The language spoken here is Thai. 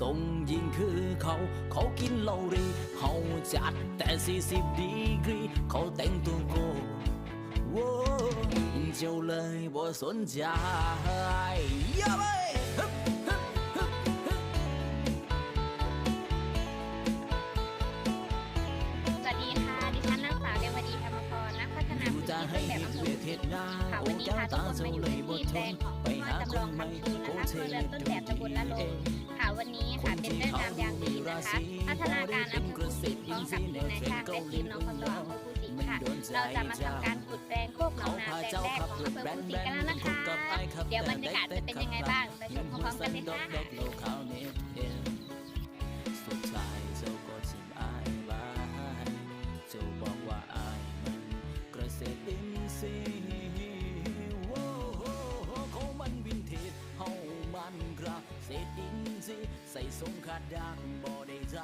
ทรงยิงคือเขา เขากินเหล้ารีเฮาจัดแต่สี่สิบดีกรี เขาแต่งตัวโกโว้เจ้าเลยบ่สนใจย่าไปสวัสดีค่ะ ดิฉันนางสาวเรวดีธรรมพรนักพัฒนาพื้นจะที่ให้ต้นแบบเฮ็ดอำเภอ ดงาค่ะวันนี้พาทุกคนมาอยู่ที่แปลงของพ่อจำลองคำพีนะคะคือเรือนต้นแบบตำบลละโลค่ะวันนี้ค่ะเป็นเรื่องงามยามดีนะคะพัฒนาการอำเภอภูสิงห์พร้อมกับทีมนายช่างและทีมน้องคอนโดอำเภอภูสิงห์ค่ะ เราจะมาทำการขุดแปลงโคกหนองนาแปลงแรกของอำเภอภูสิงห์กันแล้วนะคะ เดี๋ยวบรรยากาศจะเป็นยังไงบ้างไปชมพร้อมๆกันเลยค่ะสุดท้ายเจ้าก็ชิมอายไว้เจ้าบอกว่าอายมันเกษตรอินทรี สิใส่ทรงขาดดักบ่ได้ใจ